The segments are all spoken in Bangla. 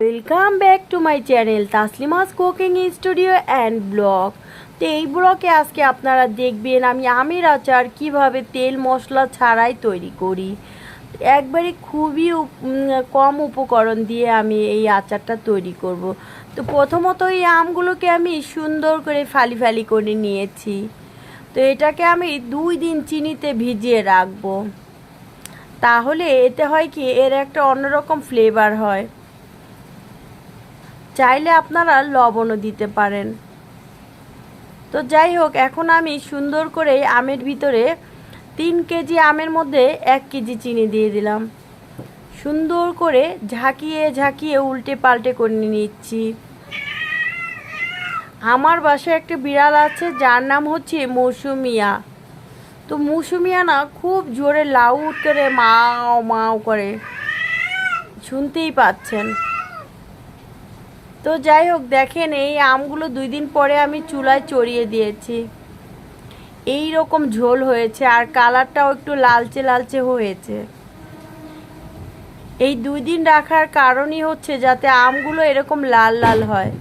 Welcome back to my channel Taslima's cooking studio and blog তো এই ব্লগে আজকে আপনারা দেখবেন আমি আমের আচার কীভাবে তেল মশলা ছাড়াই তৈরি করি। একবারে খুবই কম উপকরণ দিয়ে আমি এই আচারটা তৈরি করব। তো প্রথমত এই আমগুলোকে আমি সুন্দর করে ফালি ফালি করে নিয়েছি। তো এটাকে আমি দুই দিন চিনিতে ভিজিয়ে রাখব। তাহলে এতে হয় কি, এর একটা অন্যরকম ফ্লেভার হয়। চাইলে আপনারা লবণও দিতে পারেন। তো যাই হোক, এখন আমি সুন্দর করে আমের ভিতরে তিন কেজি আমের মধ্যে এক কেজি চিনি দিয়ে দিলাম। সুন্দর করে ঝাঁকিয়ে ঝাঁকিয়ে উল্টে পাল্টে করে নিচ্ছি। আমার বাসায় একটা বিড়াল আছে, যার নাম হচ্ছে মৌসুমিয়া। তো মৌসুমিয়া না খুব জোরে লাউড করে মাও মাও করে শুনতেই পাচ্ছেন। তো যাই হোক, দেখেন এই আমগুলো দুই দিন পরে আমি চুলায় চড়িয়ে দিয়েছি। এই রকম ঝোল হয়েছে আর কালারটাও একটু লালচে লালচে হয়েছে। এই দুই দিন রাখার কারণই হচ্ছে যাতে আমগুলো এরকম লাল লাল হয়।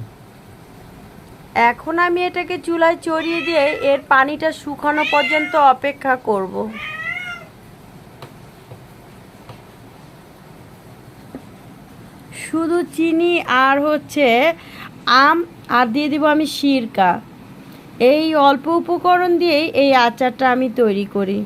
এখন আমি এটাকে চুলায় চড়িয়ে দিয়ে এর পানিটা শুকানো পর্যন্ত অপেক্ষা করব। শুধু চিনি আর হচ্ছে আম, আর দিয়ে দিব আমি সিরকা। এই অল্প উপকরণ দিয়েই এই আচারটা আমি তৈরি করি।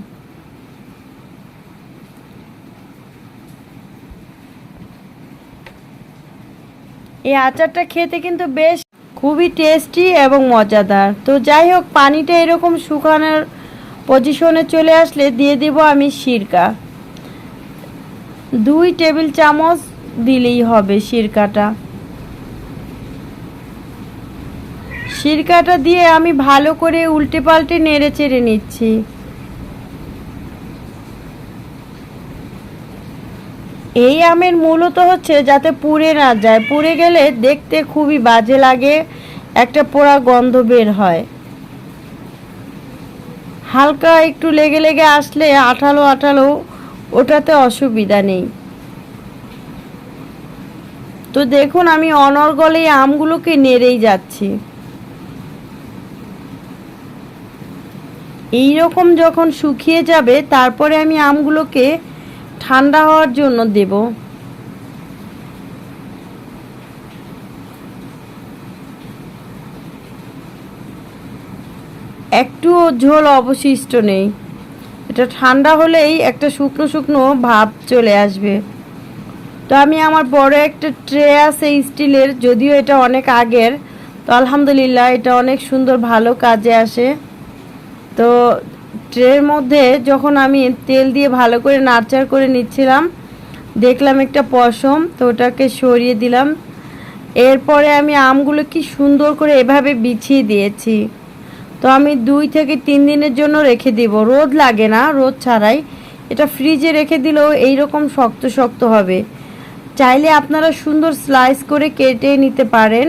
এই আচারটা খেতে কিন্তু বেশ খুবই টেস্টি এবং মজাদার। তো যাই হোক, পানিটা এরকম শুকানোর পজিশনে চলে আসলে দিয়ে দেব আমি সিরকা। দুই টেবিল চামচ দিলেই হবে সিরকাটা সিরকাটা দিয়ে আমি ভালো করে উল্টে পাল্টে নেড়ে চেড়ে নিচ্ছি। এই আমের মূলত হচ্ছে যাতে পুড়ে না যায়। পুড়ে গেলে দেখতে খুবই বাজে লাগে, একটা পোড়া গন্ধ বের হয়। হালকা একটু লেগে লেগে আসলে আঠালো আঠালো ওটাতে অসুবিধা নেই। তো দেখুন, আমি অনর্গলে আমগুলোকে নেড়েই যাচ্ছি। এই রকম যখন শুকিয়ে যাবে, তারপরে আমি আমগুলোকে ঠান্ডা হওয়ার জন্য দেব। একটুও ঝোল অবশিষ্ট নেই। এটা ঠান্ডা হলেই একটা শুকনো শুকনো ভাব চলে আসবে। তো আমি আমার বড় একটা ট্রে আছে স্টিলের, যদিও এটা অনেক আগের। তো আলহামদুলিল্লাহ এটা অনেক সুন্দর, ভালো কাজে আসে। তো ট্রের মধ্যে যখন আমি তেল দিয়ে ভালো করে নাড়চাড় করে নিচ্ছিলাম, দেখলাম একটা পশম, তো ওটাকে সরিয়ে দিলাম। এরপরে আমি আমগুলো কি সুন্দর করে এভাবে বিছিয়ে দিয়েছি। তো আমি দুই থেকে তিন দিনের জন্য রেখে দিব। রোদ লাগে না, রোদ ছাড়াই। এটা ফ্রিজে রেখে দিলেও এইরকম শক্ত শক্ত হবে। চাইলে আপনারা সুন্দর স্লাইস করে কেটে নিতে পারেন।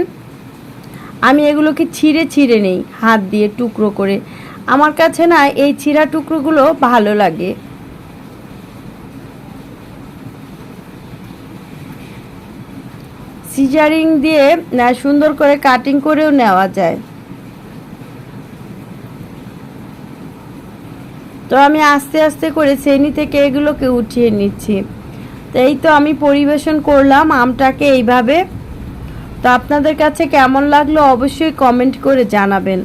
আমি এগুলোকে ছিঁড়ে ছিঁড়ে নেই, হাত দিয়ে টুকরো করে। আমার কাছে না এই ছিঁড়া টুকরোগুলো ভালো লাগে। সিজারিং দিয়ে সুন্দর করে কাটিং করেও নেওয়া যায়। তো আমি আস্তে আস্তে করে শ্রেণি থেকে এগুলোকে উঠিয়ে নিচ্ছি। এই তো আমি পরিবেশন করলাম আমটাকে এইভাবে। তো আপনাদের কাছে কেমন লাগল অবশ্যই কমেন্ট করে জানাবেন।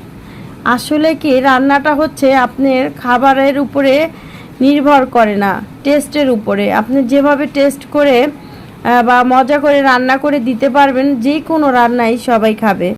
আসলে কি রান্নাটা হচ্ছে আপনার খাবারের উপরে নির্ভর করে না টেস্টের উপরে। আপনি যেভাবে টেস্ট করে বা মজা করে রান্না করে দিতে পারবেন যে কোনো রান্নাই সবাই খাবে।